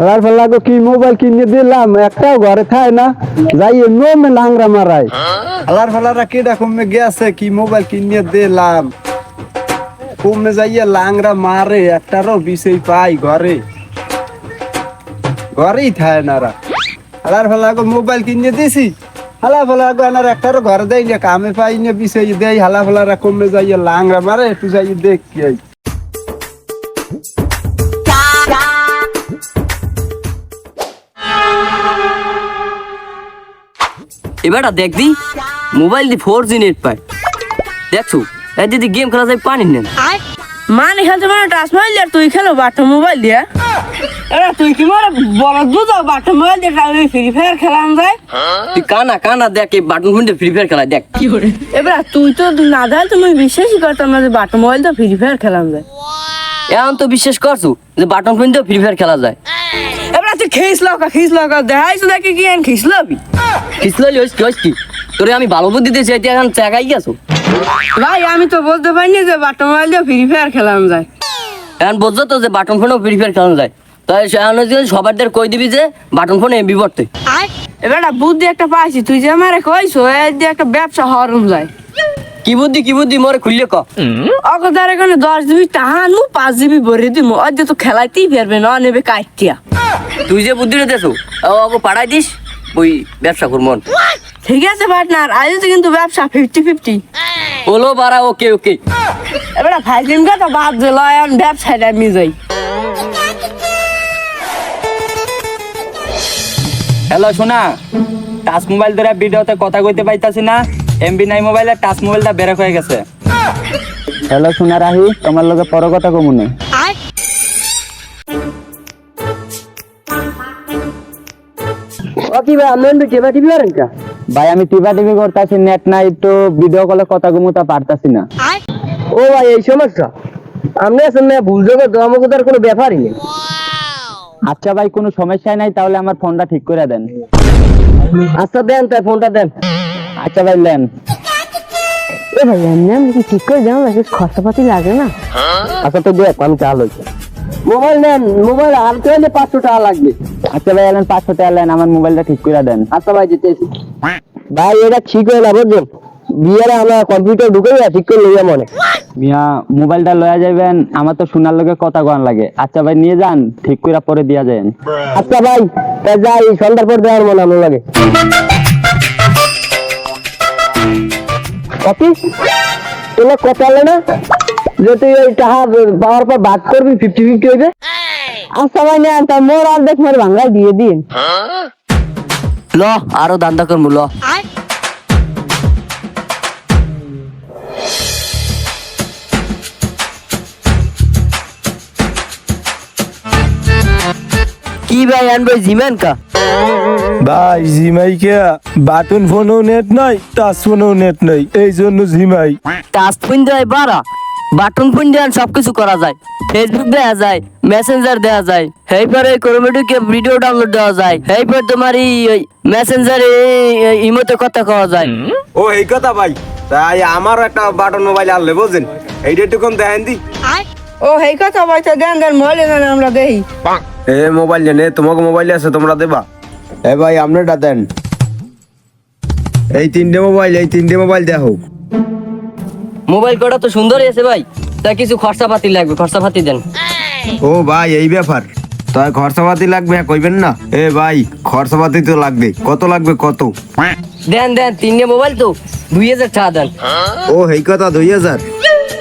হালার ফালাগো কি মোবাইল কিনে দিলাম? একটাও ঘরে খায় না। যাই নোমে লাংরা মারাই হালার ফালারা কেডা কমে গেছে, কি মোবাইল কিনে দিলাম? কমে যাইয়া লাংরা মারে, একটারও বিষয় পাই ঘরে। ঘরেই থায় নারা হালার ফালাগো মোবাইল কিনে দিছি। হালা ফালাগো এনার একটারও ঘরে দেয় না, কামে পাই না, বিষয় দেয়। হালা ফালারা কমে যাইয়া লাংরা মারে, একটু যাই দেখি এবারটা দেখবি মোবাইল দি ফোর জি নেট পায়। দেখছ এর যদি গেম খেলা যায় পানি নেন। মানে খেলতে মানে টাচ মোবাইল দিয়ে আর তুই খেলো বাটা মোবাইল দিয়ে এরা তুই কি মানে বড় দুধ বাটা মোবাইল দিয়ে আমি ফ্রি ফায়ার খেলাম যায়। তুই কানা কানা দেখ এই বাটন ফোন ফ্রি ফায়ার খেলা দেখ। কি করে? এবার তুই তো না দেয় তুমি বিশ্বাসই করতাম না যে বাটা মোবাইল দিয়ে ফ্রি ফায়ার খেলাম যায়। এখন তো বিশ্বাস করছ যে বাটন ফোন দিয়ে ফ্রি ফায়ার খেলা যায়। তুই খেয়েছ লকা খেয়েছ দেখাইছো দেখি কি আন খেয়েছ লবি খিসলালি হইস কি হইস কি? তোরে আমি ভালো বুদ্ধি দিতে চাইতে এখন চাকাই গেছো? ভাই আমি তো বলতে পারিনি যে বাটা মোবাইল দিয়ে ফ্রি ফায়ার খেলাম যায়। এখন বুঝছ তো যে বাটন ফোনেও ফ্রি ফায়ার খেলা যায়। তাই এখন হচ্ছে সবার কই দিবি যে বাটন ফোনে বিবর্তে এবার বুদ্ধি একটা পাইছি তুই যে আমারে কইছো এই যে একটা ব্যবসা হরম যায়। কি বুদ্ধি কি বুদ্ধি মরে খুললে ক? অগদার এখানে দশ জিবি টাহানু পাঁচ জিবি ভরে দিমু। অদ্য তো খেলাইতেই পারবে না নেবে কাইটিয়া তুই যে বুদ্ধিটা দেছো ওকে পাঠাই দিস ওই ব্যবসা করমন ঠিক আছে পার্টনার আজ তো কিন্তু ব্যবসা ফিফটি ফিফটি হলো বাড়া ওকে ওকে। এবার ফাইলিম তো বাদ দিল এখন ব্যবসাটা আমি যাই। হ্যালো শোনা টাচ মোবাইল ধরে ভিডিওতে কথা কইতে পাইতাছি না? এমবি নাই মোবাইলে টাচ মোবাইলটা বেরেক হয়ে গেছে। হ্যালো সোনা রাহি তোমার লগে পর কথা কমুনে অতি ভাই আমি টিভি টিভি পারেন কা? ভাই আমি টিভা টিভি করতেছি নেট নাই তো ভিডিও কলে কথা কমুতা পারতাছি না। ও ভাই এই সমস্যা। আপনি আছেন না ভুল যোগে আমাকে কোনো ব্যাপারই নেই। আচ্ছা ভাই কোনো সমস্যা নাই তাহলে আমার ফোনটা ঠিক করে দেন। আচ্ছা দেন তাই ফোনটা দেন। আচ্ছা ভাই লেন এ ভাই এমনি আমি কি ঠিক করে জানো নাকি খরচাপাতি লাগে না। আচ্ছা তো দেখ আমি চাল হইছে মোবাইল নেন মোবাইল আর তো হলে পাঁচশো টাকা লাগবে। আচ্ছা ভাই এলেন পাঁচশো টাকা লেন আমার মোবাইলটা ঠিক করে দেন। আচ্ছা ভাই যেতেছি ভাই এটা ঠিক হয়ে না বুঝছেন বিয়ারে আমরা কম্পিউটার ঢুকে যা ঠিক করে লইয়া মনে। মিয়া মোবাইলটা লয়া যাবেন আমার তো শোনার লগে কথা কন লাগে। আচ্ছা ভাই নিয়ে যান ঠিক করে পরে দিয়া যান আচ্ছা ভাই তা যাই সন্ধ্যার পর দেওয়ার মনে আমার লাগে। কপি? তোলা কথা হলো না যে তুই ওই টাকা পাওয়ার পর ভাগ করবি ফিফটি ফিফটি হইবে। আচ্ছা ভাই নেন তা মোর আর দেখ মোর ভাঙ্গাই দিয়ে দিন। ল আরও দান্দা করব ল কি ভাই আনবে জিমেন কা? ভাই জিমাই কে? বাটন ফোনও নেট নাই টাচ ফোনও নেট নাই এই জন্য জিমাই টাচ ফোন দেয় বাড়া বাটন ফোন সব কিছু করা যায়। ফেসবুক দেওয়া যায় মেসেঞ্জার দেওয়া যায় এই পরে ক্রোমেটিকে ভিডিও ডাউনলোড দেওয়া যায় এই পর তোমার এই মেসেঞ্জারে ইমোতে কথা কওয়া যায়। ও এই কথা ভাই তাই আমার একটা বাটন মোবাইল আনলে বুঝছেন? এইটা একটু কম দেখেন দি। ও এই কথা ভাই তো দেন দেন মোবাইলে আমরা দেখি। এ মোবাইল নে তোমাকে মোবাইল আছে তোমরা দেবা। এ ভাই আপনারটা দেন। এই তিনটে মোবাইল এই তিনটে মোবাইল দেখো। মোবাইল কটা তো সুন্দরই আছে ভাই। তা কিছু খরচা পাতি লাগবে খরচা পাতি দেন। ও ভাই এই ব্যাপার। তাই খরচাপাতি লাগবে হ্যাঁ, কইবেন না? এ ভাই খরচাপাতি তো লাগবে। কত লাগবে কত? দেন দেন তিনটে মোবাইল তো। দুই হাজার টাকা দেন। ও এই কথা দুই হাজার।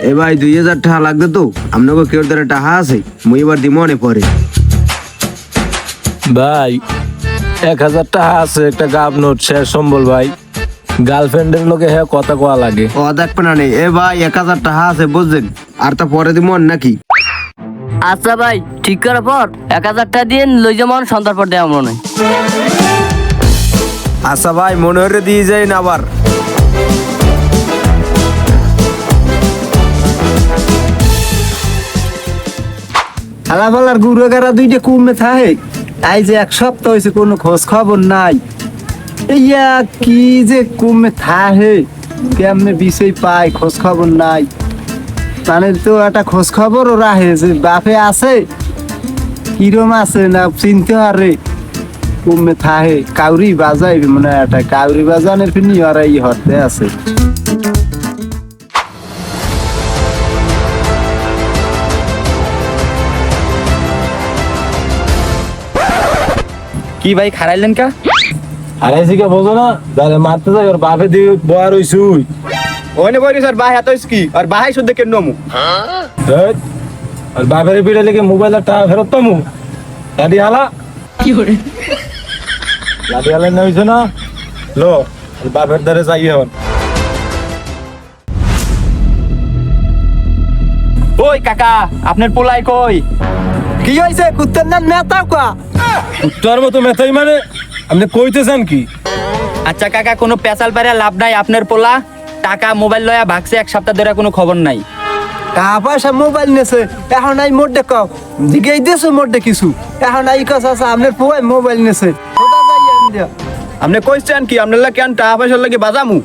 এ ভাই দুই হাজার টাকা লাগবে তো। আপনাকে কেউ দ্বারা টাকা আছে মুই এবার দিব মনে পরে। ভাই এক হাজার টাকা আছে একটা গাব নোট শেষ সম্বল ভাই। গার্লফ্রেন্ডের লোকে হ্যাঁ কথা কোয়া লাগে। ও দেখবে না নেই এ ভাই এক হাজার টাকা আছে বুঝছেন? আর তা পরে দিব নাকি আচ্ছা ভাই ঠিক করার পর এক হাজার টাকা দিয়ে লই যেমন সন্ধ্যার পর দেওয়া মনে হয়। আচ্ছা ভাই মনে হরে দিয়ে যাই না আবার। হালা ফালার গুড়ো গারা দুইটা কুমে থাকে। আই যে এক সপ্তাহ হয়েছে, কোনো খোঁজ খবর নাই। ইয়া, কি যে কুমে থাহে, কেমনে বিষয় পায়, খোঁজ খবর নাই। মানে তো একটা খোঁজ খবরও রাখে যে বাপে আছে, কিরম আছে না চিনতে আরে কুমে থাহে, কাউরি বাজাইবে মানে একটা, কাউরি বাজানের ফিনি আর এই হতে আছে। কি ভাই খারাইলেন কা? হারাইছি কে বোঝো না যারে মারতে যাই ওর বাপে দিয়ে বয়া রইছুই ওনে বলি স্যার বাহাই হাত কি? আর বাহাই শুদ্ধ কেন নমু ধ্যাৎ, আর বাপের পিঠে লেগে মোবাইলের টাকা ফেরত পামু। লাডি হালা লাডি হালা না হইছে না? লো আর বাপের দ্বারে যাই এখন। ওই কাকা আপনার পোলাই কই? কি হয়েছে? কুত্তের নাম নেতা কা? তোর মতো মেথাই মানে? আপনি কইতেছেন কি? আচ্ছা কাকা কোনো পেশাল পারে লাভ নাই আপনার পোলা। টাকা মোবাইল লয়া ভাগছে এক সপ্তাহ ধরে কোনো খবর নাই। টাকা পয়সা মোবাইল নেছে এখন আই মোটে কাও দিকেই দেছো মোটে কিছু? এখন আই কাছে আছে আপনার পোয়াই মোবাইল নেছে? আপনি কইছেন কি আপনার লাগে কেন টাকা পয়সা লাগে বাজামু?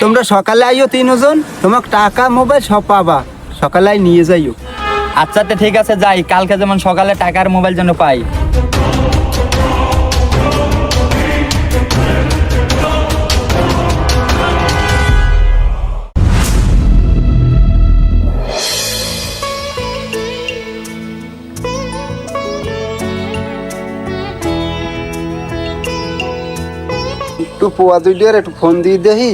তোমরা সকালে আইও তিনজন তোমাক টাকা মোবাইল সব পাবা। সকালে নিয়ে যাইও। আচ্ছা তো ঠিক আছে, যাই। কালকে যেমন সকালে টাকার মোবাইল যেন পাই। একটু পোয়া দুইটার একটু ফোন দিয়ে দেখি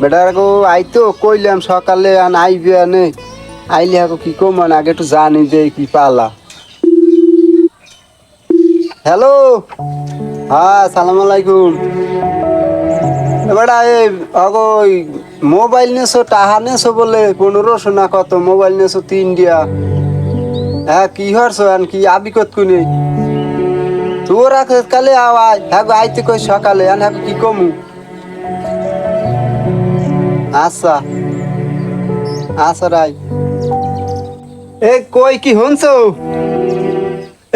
বেটার আইতো, কইলাম সকালে আন আইবে আনে আইলে হাকো কি কম মানে আগে একটু জানি দে কি পালা। হ্যালো হ্যাঁ সালাম আলাইকুম। এবারে এ অগো ওই মোবাইল নেছো, টাহা নেছো বলে পনেরোশো না কত? মোবাইল নেছো তিন দিয়া। হ্যাঁ কি হরছো আন কি আবিকত কুনি? তোর আগে কালে আওয়াজ হ্যাঁ আইতে কই সকালে? আন হ্যাঁ কি কমু? আচ্ছা। আচ্ছা রাই। এ কই কি হনছ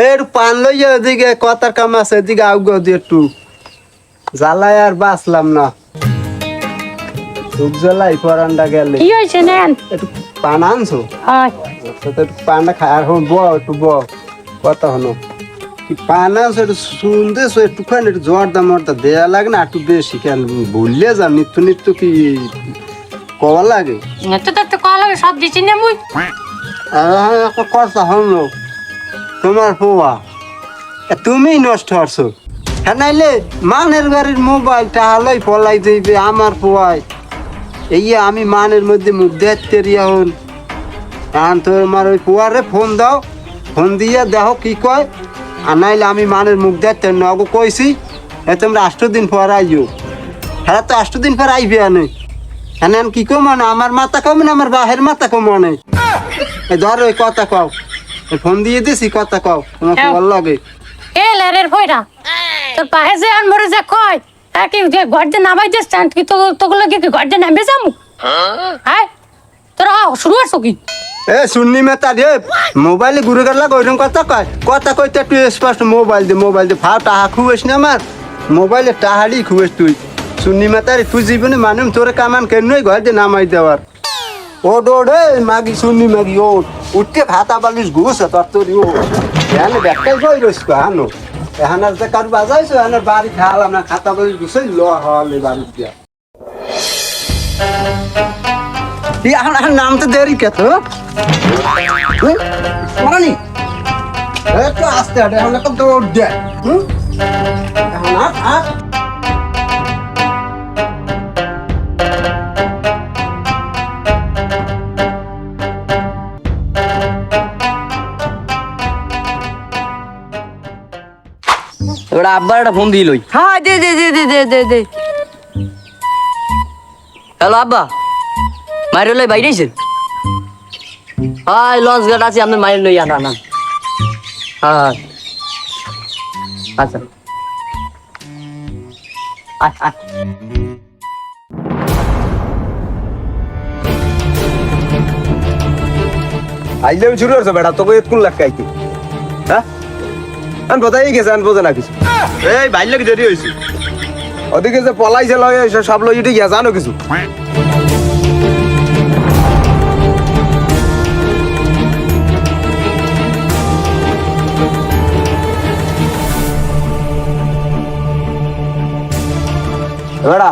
এর পান লইয়া এদিকে কথার কাম আছে এদিকে আউগ দি একটু। জ্বালায় আর বাঁচলাম না। জ্বালাই পরান্ডা গেলে। কি হয়েছে নেন? একটু পান আনছো? আচ্ছা পানটা খাই। আর হন ব একটু ব কথা হনো কি পান আনছো একটু শুনতেছো একটুখানি একটু জোর দাম মরদা দেয়া লাগে না একটু বেশি কেন ভুললে যাও নিত্য নিত্য কি কওয়া লাগে? এত তো কল হবে সব দিচ্ছি না মুই একটা কথা হলো তোমার পোয়া তুমি নষ্ট হচ্ছ হ্যাঁ নাইলে মানের গাড়ির মোবাইলটা হালাই পলাই দিবে আমার পোয়ায়। এই আমি মানের মধ্যে মুখ দেখতে রিয়া হন। এখন তোমার ওই পোয়ারে ফোন দাও। ফোন দিয়ে দেখো কি কয়। আর নাইলে আমি মানের মুখ দেখতে নগো কইছি, এ তোমরা আষ্ট দিন পর আইও। হ্যাঁ তো আষ্ট দিন পর আইবে আনে। হ্যাঁ কি কম মানে আমার মাথা কম না আমার বাহের মাথা কম মানে এই ধর ওই কথা কও। ফোন দিয়ে দিছি কথা কও। তোমাকে। ভালো লাগে। এ লেরের ভয়রা তোর পাহে যে আন মরে যা কয়? হ্যাঁ কি যে দিয়ে নামাই দিস চান কি তো তোগুলো কি দিয়ে নামবে যামু? হ্যাঁ তোরা শুরু আছো কি? এ শুননি মেতা রে মোবাইলে ঘুরে গেল ওইরকম কথা কয়। কথা কইতে একটু স্পষ্ট মোবাইল দে মোবাইল দে। ভাও টাহা খুবেস না আমার? মোবাইলে টাহাড়ি খুবেস তুই। শুননি মেতা রে তুই জীবনে মানুষ তোরে কামান কেন ঘর দিয়ে নামাই দেওয়ার। ওড ওড এ মাগি শুননি মাগি ওড উঠতে ভাতা বালিশ ঘুষ তোর তোর এখানে ব্যাগটাই বই রইস হানো এখন আর যে কারু বাজাইছো, এখন বাড়ি খাওয়ালাম না খাতা বালিশ ঘুষে ল হলে বাড়ি দিয়া। এই এখন নাম তো দেরি কে তো? মারানি আস্তে হাঁটে এখন একটা দৌড় দেয়। হুম? এখন হাঁট এবার আব্বার একটা ফোন দিলই হ্যাঁ দে দে দে দে দে দে দে। হ্যালো আব্বা মায়ের লই বাইরে আইছেন? হাই লঞ্চ ঘাট আছে আপনার মায়ের লই আনা না হ্যাঁ আচ্ছা। আয়, আয়। আইলে আমি শুরু করছ বেটা তোকে কোন লাগ কাইতে হ্যাঁ? আন বোঝাই গেছে আন বোঝে না কিছু। এই বাইর লাগে দেরি হয়েছে ওদিকে যে পলাইছে লয় সব লই উঠে গিয়া জানো কিছু। বেড়া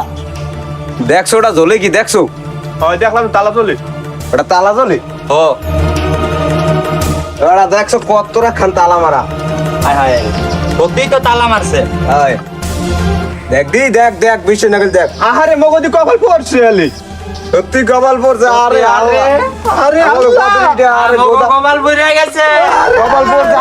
দেখছ ওটা জ্বলে কি? দেখছ? হয় দেখলাম তালা জ্বলে। ওটা তালা জ্বলে? ও বেড়া দেখছ কতটা খান তালা মারা? হায় হায়। সত্যিই তো তালা মারছে। হায়। দেখ দি দেখ দেখ বিশ্ব নাগল দেখ। আহারে মগদি কপাল পড়ছে আলি সত্যি কপাল পড়ছে আরে আরে আরে আরে আল্লাহ! আরে কপাল পড়ে গেছে। কপাল পড়ছে